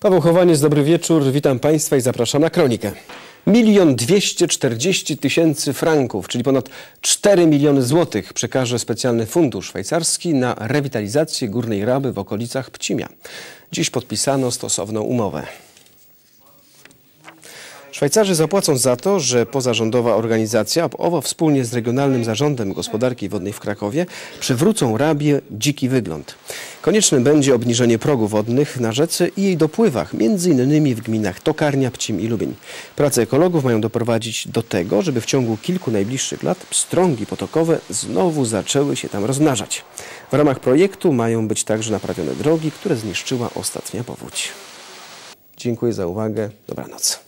Paweł Chowaniec, dobry wieczór. Witam Państwa i zapraszam na kronikę. Milion dwieście czterdzieści tysięcy franków, czyli ponad 4 miliony złotych przekaże specjalny fundusz szwajcarski na rewitalizację Górnej Raby w okolicach Pcimia. Dziś podpisano stosowną umowę. Szwajcarzy zapłacą za to, że pozarządowa organizacja OWO wspólnie z Regionalnym Zarządem Gospodarki Wodnej w Krakowie przywrócą Rabie dziki wygląd. Konieczne będzie obniżenie progów wodnych na rzece i jej dopływach, między innymi w gminach Tokarnia, Pcim i Lubień. Prace ekologów mają doprowadzić do tego, żeby w ciągu kilku najbliższych lat pstrągi potokowe znowu zaczęły się tam rozmnażać. W ramach projektu mają być także naprawione drogi, które zniszczyła ostatnia powódź. Dziękuję za uwagę. Dobranoc.